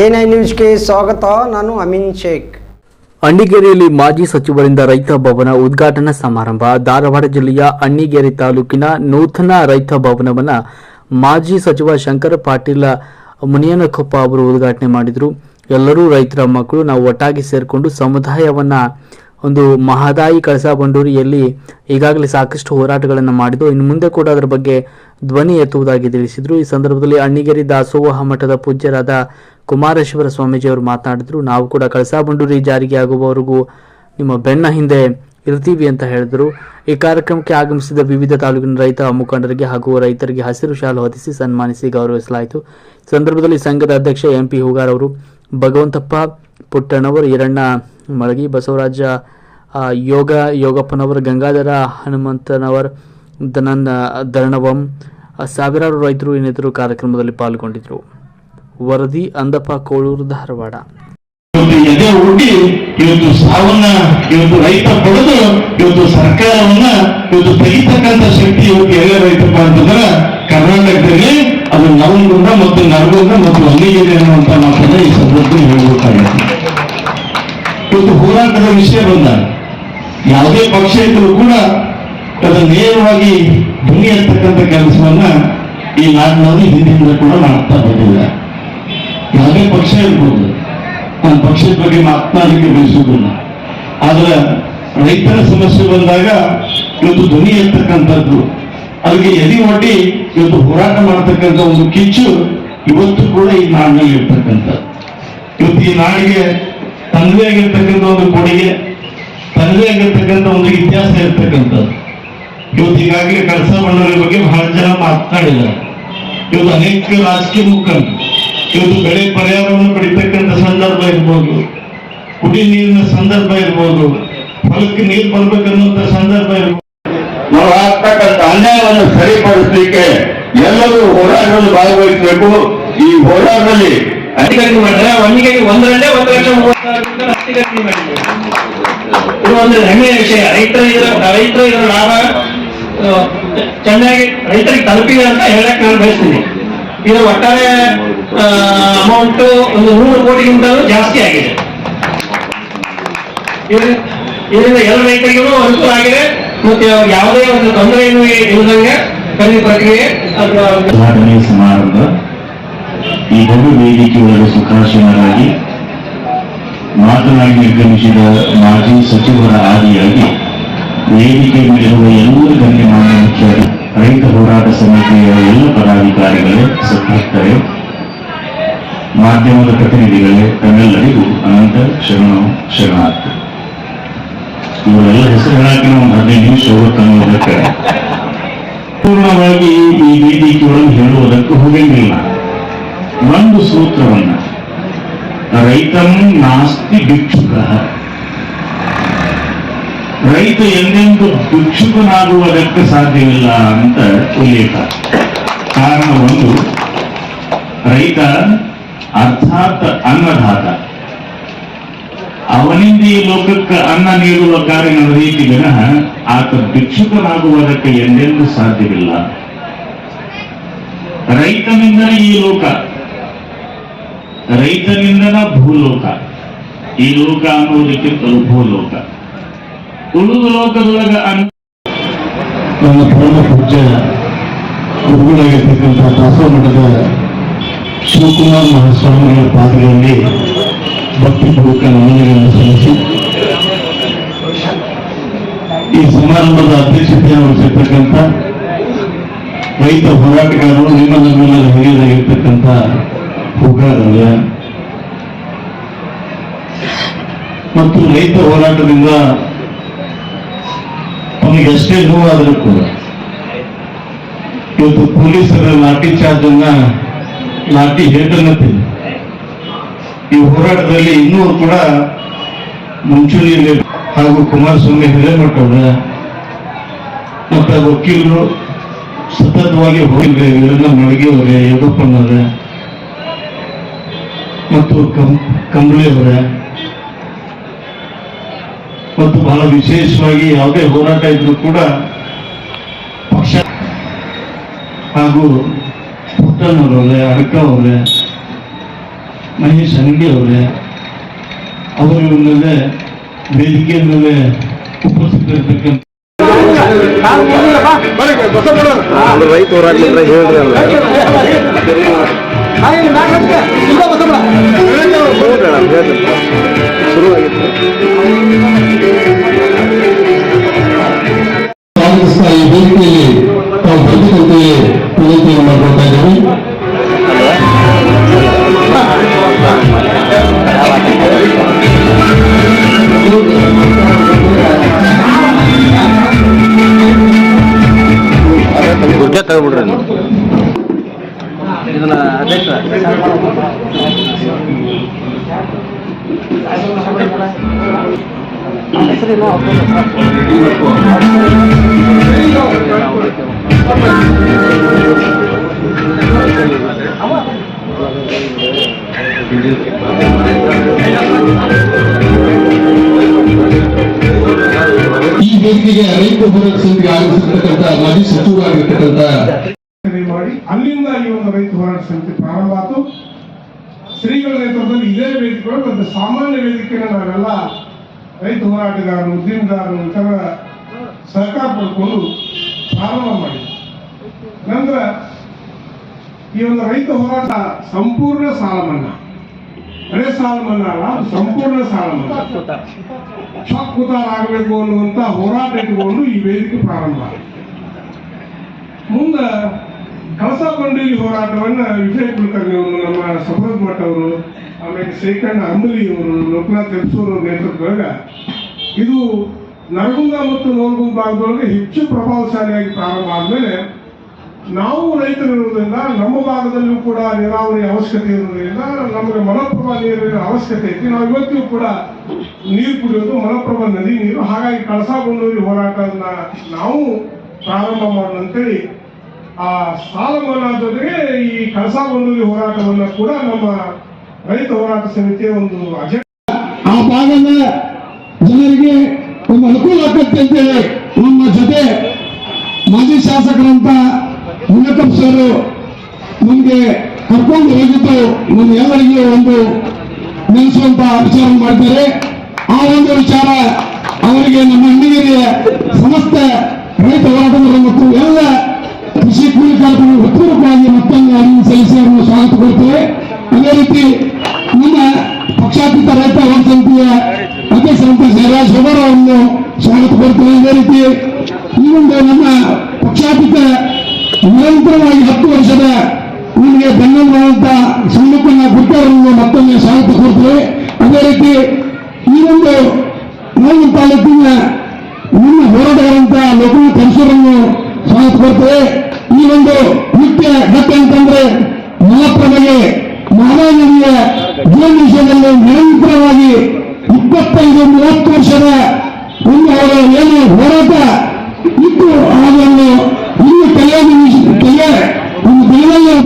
NI ನ್ಯೂಸ್ಗೆ ಸ್ವಾಗತ. ನಾನು ಅಮಿನ್ ಶೇಖ್. ಅಣ್ಣಿಗೇರಿಯಲ್ಲಿ ಮಾಜಿ ಸಚಿವರಿಂದ ರೈತ ಭವನ ಉದ್ಘಾಟನಾ ಸಮಾರಂಭ. ಧಾರವಾಡ ಜಿಲ್ಲೆಯ ಅಣ್ಣಿಗೇರಿ ತಾಲೂಕಿನ ನೂತನ ರೈತ ಭವನವನ್ನು ಮಾಜಿ ಸಚಿವ ಶಂಕರ ಪಾಟೀಲ ಮುನಿಯನಕೊಪ್ಪ ಅವರು ಉದ್ಘಾಟನೆ ಮಾಡಿದರು. ಎಲ್ಲರೂ ರೈತರ ಮಕ್ಕಳು ನಾವು ಒಟ್ಟಾಗಿ ಸೇರಿಕೊಂಡು ಸಮುದಾಯವನ್ನ ಒಂದು ಮಹದಾಯಿ ಕಳಸಾ ಬಂಡೂರಿಯಲ್ಲಿ ಈಗಾಗಲೇ ಸಾಕಷ್ಟು ಹೋರಾಟಗಳನ್ನು ಮಾಡಿದ್ದು, ಇನ್ನು ಮುಂದೆ ಕೂಡ ಅದರ ಬಗ್ಗೆ ಧ್ವನಿ ಎತ್ತುವುದಾಗಿ ತಿಳಿಸಿದರು. ಈ ಸಂದರ್ಭದಲ್ಲಿ ಅಣ್ಣಿಗೇರಿ ದಾಸೋಹ ಮಠದ ಪೂಜ್ಯರಾದ ಕುಮಾರೇಶ್ವರ ಸ್ವಾಮೀಜಿ ಅವರು ಮಾತನಾಡಿದ್ರು. ನಾವು ಕೂಡ ಕಳಸಾ ಬಂಡೂರಿ ಜಾರಿಗೆ ಆಗುವವರೆಗೂ ನಿಮ್ಮ ಬೆನ್ನ ಹಿಂದೆ ಇರ್ತೀವಿ ಅಂತ ಹೇಳಿದರು. ಈ ಕಾರ್ಯಕ್ರಮಕ್ಕೆ ಆಗಮಿಸಿದ ವಿವಿಧ ತಾಲೂಕಿನ ರೈತ ಮುಖಂಡರಿಗೆ ಹಾಗೂ ರೈತರಿಗೆ ಹಸಿರು ಶಾಲು ಹೊದಿಸಿ ಸನ್ಮಾನಿಸಿ ಗೌರವಿಸಲಾಯಿತು. ಸಂದರ್ಭದಲ್ಲಿ ಸಂಘದ ಅಧ್ಯಕ್ಷ ಎಂಪಿ ಹೂಗಾರ್ ಅವರು ಭಗವಂತಪ್ಪ ಪುಟ್ಟಣ್ಣವರು, ಈರಣ್ಣ ಮಳಗಿ, ಬಸವರಾಜ ಯೋಗ, ಯೋಗಪ್ಪನವರ್, ಗಂಗಾಧರ ಹನುಮಂತನವರ್ ಧನನ್ ಧರಣವಂ ಸಾವಿರಾರು ರೈತರು ಇನ್ನಿತರು ಕಾರ್ಯಕ್ರಮದಲ್ಲಿ ಪಾಲ್ಗೊಂಡಿದ್ದರು. ವರದಿ, ಅಂದಪ್ಪ, ಕೋಳೂರು, ಧಾರವಾಡ. ಎದೆ ಹುಟ್ಟಿ, ಇವತ್ತು ಸಾವನ್ನ, ಇವತ್ತು ರೈತ ಪಡೆದು, ಇವತ್ತು ಸರ್ಕಾರವನ್ನ, ಇವತ್ತು ತೆಗಿತಕ್ಕಂತ ಶಕ್ತಿ ಇವತ್ತು ಎಲ್ಲ ರೈತಪ್ಪ ಅಂತಂದ್ರೆ, ಕರ್ನಾಟಕದಲ್ಲಿ ಅದು ನವಲಗುಂದ ಮತ್ತು ನರಗುಂಡ ಮತ್ತು ಅಲ್ಲಿಗೆರೆ ಅನ್ನುವಂತ ಮಾತನ್ನ ಹೋರಾಟದ ವಿಷಯ ಬಂದಾಗ ಯಾವುದೇ ಪಕ್ಷ ಇದ್ರೂ ಕೂಡ ಅದು ನೇರವಾಗಿ ಧ್ವನಿ ಅಂತಕ್ಕಂಥ ಕೆಲಸವನ್ನ ಈ ನಾಡಿನಲ್ಲಿ ಹಿಂದಿನಿಂದ ಕೂಡ ಮಾಡ್ತಾ ಬಂದಿದ್ದಾರೆ ಯಾವುದೇ ಪಕ್ಷ ಇರ್ಬೋದು. ನಾನು ಪಕ್ಷದ ಬಗ್ಗೆ ಮಾತನಾಡಲಿಕ್ಕೆ ಬಯಸುವುದಿಲ್ಲ. ಆದ್ರೆ ರೈತರ ಸಮಸ್ಯೆ ಬಂದಾಗ ಇವತ್ತು ಧ್ವನಿ ಎತ್ತಕ್ಕಂಥದ್ದು, ಅದಕ್ಕೆ ಎದಿ ಒಡ್ಡಿ ಇವತ್ತು ಹೋರಾಟ ಮಾಡ್ತಕ್ಕಂಥ ಒಂದು ಕಿಚ್ಚು ಇವತ್ತು ಕೂಡ ಈ ನಾಡಿನಲ್ಲಿ ಇರ್ತಕ್ಕಂಥದ್ದು. ಇವತ್ತು ಈ ನಾಡಿಗೆ ತಂದೆ ಆಗಿರ್ತಕ್ಕಂಥ ಒಂದು ಕೊಡುಗೆ, ತಂದೆ ಆಗಿರ್ತಕ್ಕಂಥ ಒಂದು ಇತಿಹಾಸ ಇರ್ತಕ್ಕಂಥದ್ದು. ಇವತ್ತು ಈಗಾಗಲೇ ಕಳಸ ಬಗ್ಗೆ ಬಹಳ ಜನ ಮಾತನಾಡಿದ್ದಾರೆ ಇವತ್ತು ಅನೇಕ ರಾಜಕೀಯ ಮುಖಂಡರು, ಇವತ್ತು ಬೆಳೆ ಪರಿಹಾರವನ್ನು ಪಡಿತಕ್ಕಂಥ ಸಂದರ್ಭ ಇರ್ಬೋದು, ಕುಡಿ ನೀರಿನ ಸಂದರ್ಭ ಇರ್ಬೋದು, ಹೊಲಕ್ಕೆ ನೀರು ಬರ್ಬೇಕನ್ನುವಂತ ಸಂದರ್ಭ ಇರ್ಬೋದು. ನಾವು ಆಗ್ತಕ್ಕಂಥ ಅನ್ಯಾಯವನ್ನು ಸರಿಪಡಿಸಲಿಕ್ಕೆ ಎಲ್ಲರೂ ಹೋರಾಟದಲ್ಲಿ ಭಾಗವಹಿಸಬೇಕು. ಈ ಹೋರಾಟದಲ್ಲಿ ಅಧಿಕಾರಿ ಮಾಡಿದ್ರೆ ಒಂದಿಗೆ ಒಂದರಲ್ಲೇ ಒಂದು ಲಕ್ಷ ಮೂವತ್ತು ಸಾವಿರ ರೂಪಾಯಿ ಮಾಡಿದ್ರು. ಇದು ಒಂದು ಹೆಮ್ಮೆಯ ವಿಷಯ. ರೈತರ ಇದರ ರೈತರ ಇದರ ಲಾಭ ಚೆನ್ನಾಗಿ ರೈತರಿಗೆ ತಲುಪಿದೆ ಅಂತ ಹೇಳಕ್ ನಾನು ಬಯಸ್ತೀನಿ. ಇದರ ಒಟ್ಟಾರೆ ಅಮೌಂಟ್ ಒಂದು ನೂರು ಕೋಟಿಗಿಂತಲೂ ಜಾಸ್ತಿ ಆಗಿದೆ. ಇದ್ರ- ಇದರಿಂದ ಎಲ್ಲ ರೈತರಿಗೂ ಅನುಕೂಲ ಆಗಿದೆ ಮತ್ತೆ ಯಾವುದೇ ಒಂದು ತೊಂದರೆಯನ್ನು ಇಲ್ಲದಂಗೆ ಖರೀದಿ ಪ್ರಕ್ರಿಯೆ ಸಮಾರಂಭ ಈ ಬಹು ವೇದಿಕೆಯೊಳಗೆ ಸುಖಾಸೀನರಾಗಿ ಮಾತನಾಡಿ ನಿರ್ಗಮಿಸಿದ ಮಾಜಿ ಸಚಿವರ ಆದಿಯಾಗಿ ವೇದಿಕೆ ಮೇಲಿರುವ ಎಲ್ಲ ಗಣ್ಯಮಾನ್ಯ ಮುಖ್ಯರು ರೈತ ಹೋರಾಟ ಸಮಿತಿಯ ಎಲ್ಲ ಪದಾಧಿಕಾರಿಗಳೇ ಸಂತ್ರಸ್ತರೇ ಮಾಧ್ಯಮದ ಪ್ರತಿನಿಧಿಗಳೇ, ತಮ್ಮೆಲ್ಲರಿಗೂ ಅನಂತ ಶರಣ ಶರಣಾರ್ಥಿ. ಇವರೆಲ್ಲ ಹೆಸರು ಹೇಳಕ್ಕೆ ನಾವು ಹದಿನೈದು ನಿಮಿಷ ಪೂರ್ಣವಾಗಿ ಈ ವೇದಿಕೆಯೊಳಗೆ ಹೇಳುವುದಕ್ಕೂ ಹೋಗಂಗಿಲ್ಲ ಒಂದು ಸೂತ್ರವನ್ನ, ರೈತಂ ನಾಸ್ತಿ ಭಿಕ್ಷುಕ. ರೈತ ಎಂದೆಂದು ಭಿಕ್ಷುಕನಾಗುವುದಕ್ಕೆ ಸಾಧ್ಯವಿಲ್ಲ ಅಂತ ಉಲ್ಲೇಖ. ಕಾರಣ ಒಂದು, ರೈತ ಅರ್ಥಾತ್ ಅನ್ನದಾತ. ಅವನಿಂದ ಈ ಲೋಕಕ್ಕೆ ಅನ್ನ ನೀಡುವ ಕಾರ್ಯ ರೀತಿ ವಿನಃ ಆತ ಭಿಕ್ಷುಕನಾಗುವುದಕ್ಕೆ ಎಂದೆಂದು ಸಾಧ್ಯವಿಲ್ಲ. ರೈತನಿಂದ ಈ ಲೋಕ. ರೈತನಿಂದನ ಭೂಲೋಕ. ಈ ಲೋಕ ಅನ್ನೋದಕ್ಕಿಂತಲೂ ಭೂಲೋಕ ಉಳಿದ ಲೋಕದೊಳಗ ನನ್ನ ಪರಮ ಪೂಜ್ಯ ಗುರುಗಳಾಗಿರ್ತಕ್ಕಂಥ ದಾಸೋಹ ಮಠದ ಶಿವಕುಮಾರ್ ಮಹಾಸ್ವಾಮಿಗಳ ಭಕ್ತಿ ಭಕ್ತಿಪೂರ್ವಕ ನಮನಗಳನ್ನು ಸಲ್ಲಿಸಿ, ಈ ಸಮಾರಂಭದ ಅಧ್ಯಕ್ಷತೆಯನ್ನು ವಹಿಸಿರ್ತಕ್ಕಂಥ ರೈತ ಹೋರಾಟಗಾರರು, ನಿಮ್ಮ ನಮ್ಮೆಲ್ಲರ ಹಿರಿಯರಾಗಿರ್ತಕ್ಕಂಥ ಹುಗಾರಯ್ಯ ಮತ್ತು ರೈತ ಹೋರಾಟದಿಂದ ಅವನಿಗೆ ಎಷ್ಟೇ ನೋವಾದರೂ ಕೂಡ ಇವತ್ತು ಪೊಲೀಸರ ಲಾಠಿ ಚಾರ್ಜ್ ಅನ್ನ ಲಾಠಿ ಈ ಹೋರಾಟದಲ್ಲಿ ಇನ್ನೂ ಕೂಡ ಮುಂಚೂಣಿಯಲ್ಲಿ ಹಾಗೂ ಕುಮಾರಸ್ವಾಮಿ ಹಿರೇಮಠ ಮತ್ತು ವಕೀಲರು ಸತತವಾಗಿ ಹೋಗಿದ್ರೆ ವೀರಣ್ಣ ಮಡಗಿಯವರೇ ಅವರೇ ಯೋಗಪ್ಪನವರೇ ಮತ್ತು ಕಂ ಕಂಬಳಿ ಅವರೇ ಮತ್ತು ಬಹಳ ವಿಶೇಷವಾಗಿ ಯಾವುದೇ ಹೋರಾಟ ಇದ್ರೂ ಕೂಡ ಪಕ್ಷ ಹಾಗೂ ಪುಟ್ಟಣ್ಣವರೇ ಅಡ್ಕ ಅವರೆ ಮಹೇಶ್ ಅಂಗಡಿ ಅವರೇ ಅವರ ಮೇಲೆ ವೇದಿಕೆ ಮೇಲೆ ಉಪಸ್ಥಿತರಿರ್ತಕ್ಕಂಥ ರೈತ ಹೋರಾಟ ಹೇಳ್ರಿ ಈ ವೇದಿಕೆಗೆ ರೈತ ಹೋರಾಟ ಸಮಿತಿಗೆ ಆಗಮಿಸಿರ್ತಕ್ಕಂಥ ಮಾಜಿ ಸಚಿವರಾಗಿರ್ತಕ್ಕಂಥ ಮಾಡಿ ಅಲ್ಲಿಂದ ಈ ಒಂದು ರೈತ ಹೋರಾಟ ಸಮಿತಿ ಪ್ರಾರಂಭ ಆಯಿತು ಶ್ರೀಗಳ ನೇತೃತ್ವದಲ್ಲಿ ಇದೇ ವೇದಿಕೆಗಳು ಒಂದು ಸಾಮಾನ್ಯ ವೇದಿಕೆಯನ್ನು ನಾವೆಲ್ಲ ರೈತ ಹೋರಾಟಗಾರರು ಉದ್ಯಮದಾರರು ಇತರ ಸಹಕಾರ ಪಡ್ಕೊಂಡು ಪ್ರಾರಂಭ ಮಾಡಿ. ನಂತರ ಈ ಒಂದು ರೈತ ಹೋರಾಟ ಸಂಪೂರ್ಣ ಸಾಲ ಮನ್ನಾ ಹಳೆ ಸಾಲ ಮನ್ನಾ ಅಲ್ಲ ಸಂಪೂರ್ಣ ಸಾಲ ಮನ್ನಾ ಆಗಬೇಕು ಅನ್ನುವಂತ ಹೋರಾಟ ಇಟ್ಟುಕೊಂಡು ಈ ವೇದಿಕೆ ಪ್ರಾರಂಭ. ಮುಂದೆ ಕಳಸಾ ಬಂಡೂರಿ ಹೋರಾಟವನ್ನ ವಿಜಯ ಕುಲಕರ್ಣಿ ನಮ್ಮ ಸಫರೋಜ್ ಮಠ ಅವರು ಆಮೇಲೆ ಶ್ರೀಕಂಠ ಅಂಬಲಿ ಇವರು, ಲೋಕನಾಥ್ ತೆರಸೂರ್ ನೇತೃತ್ವದಾಗ ಇದು ನರಗುಂದ ಮತ್ತು ನೋಲ್ಗುಂದ ಭಾಗದೊಳಗೆ ಹೆಚ್ಚು ಪ್ರಭಾವಶಾಲಿಯಾಗಿ ಪ್ರಾರಂಭ ಆದ್ಮೇಲೆ ನಾವು ರೈತರಿರುವುದರಿಂದ ನಮ್ಮ ಭಾಗದಲ್ಲೂ ಕೂಡ ನೀರಾವರಿ ಅವಶ್ಯಕತೆ ಇರುವುದರಿಂದ ನಮಗೆ ಮಲಪ್ರಭಾ ನೀರಿನ ಅವಶ್ಯಕತೆ ಐತಿ. ನಾವು ಇವತ್ತಿಗೂ ಕೂಡ ನೀರು ಕುಡಿಯೋದು, ಮಲಪ್ರಭಾ ನದಿ ನೀರು, ಹಾಗಾಗಿ ಕಳಸಾ ಬಂಡೂರಿ ಹೋರಾಟವನ್ನ ನಾವು ಪ್ರಾರಂಭ ಮಾಡೋಣ ಅಂತೇಳಿ ಆ ಸಾಲ ಮನ್ನಾ ಜೊತೆಗೆ ಈ ಕಳಸಾ ಬಂಡೂರಿ ಹೋರಾಟವನ್ನ ಕೂಡ ನಮ್ಮ ರೈತ ಹೋರಾಟ ಸಮಿತಿಯ ಒಂದು ಅಜೆಂಡಾ ಆ ಭಾಗದ ಜನರಿಗೆ ಒಂದು ಅನುಕೂಲ ಆಗುತ್ತೆ ಅಂತೇಳಿ ನಮ್ಮ ಜೊತೆ ಮಾಜಿ ಶಾಸಕರಂತ ಮುನಕಪ್ ಸರ್ ನಮಗೆ ಕರ್ಕೊಂಡು ಹೋಗಿದ್ದು ನಮ್ಮ ಎಲ್ಲರಿಗೂ ಒಂದು ನೆನೆಸುವಂತ ವಿಚಾರ ಮಾಡಿದ್ದಾರೆ ಆ ಒಂದು ವಿಚಾರ ಅವರಿಗೆ ನಮ್ಮ ಅಣ್ಣಿಗೆರೆಯ ಸಮಸ್ತ ರೈತ ಹೋರಾಟಗಾರರು ಮತ್ತು ಎಲ್ಲ ಕೃಷಿ ಕೂಲಿ ಕಾರ್ಮಿಕರು ಹೃತ್ಪೂರ್ವಕವಾಗಿ ಮತ್ತೊಂದು ಅರಿವು ಸಲ್ಲಿಸಿ ಅವರನ್ನು ಸ್ವಾಗತ ಕೊಡ್ತೇವೆ. ಅದೇ ರೀತಿ ಪಕ್ಷಾತೀತ ರೈತ ಸಮಿತಿಯ ಅಧ್ಯಕ್ಷರಂತ ಜಯರಾಜ್ ಹೋಗರ್ ಅವರನ್ನು ಸ್ವಾಗತ ಕೊಡ್ತೇವೆ ಇದೇ ರೀತಿ. ಈ ಒಂದು ನಮ್ಮ ಪಕ್ಷಾತೀತ ನಿರಂತರವಾಗಿ ಹತ್ತು ವರ್ಷದ ನಿಮಗೆ ಬೆನ್ನೆಲುಬಾದಂತ ಸಣ್ಣಪ್ಪನ ಗುಟ್ಟವರನ್ನು ಮತ್ತೊಮ್ಮೆ ಸ್ವಾಗತ ಕೊಡ್ತೇವೆ. ಅದೇ ರೀತಿ ಈ ಒಂದು ನಮ್ಮ ತಾಲೂಕಿನ ನಿಮ್ಮ ಹೋರಾಟಗಾರಂತ ಲೋಕನಾಥ್ ಕನಸೂರನ್ನು ಸ್ವಾಗತ ಕೊಡ್ತೇವೆ. ಈ ಒಂದು ಮುಖ್ಯ ಘಟ್ಟ ಅಂತಂದ್ರೆ ಮಲಪ್ರಭೆಗೆ ಮಾನವ ವಿಷಯದಲ್ಲಿ ನಿರಂತರವಾಗಿ ಇಪ್ಪತ್ತೈದು ಮೂವತ್ತು ವರ್ಷದ ಒಂದು ಅವರ ಏನು ಹೋರಾಟ ಇತ್ತು ಅದನ್ನು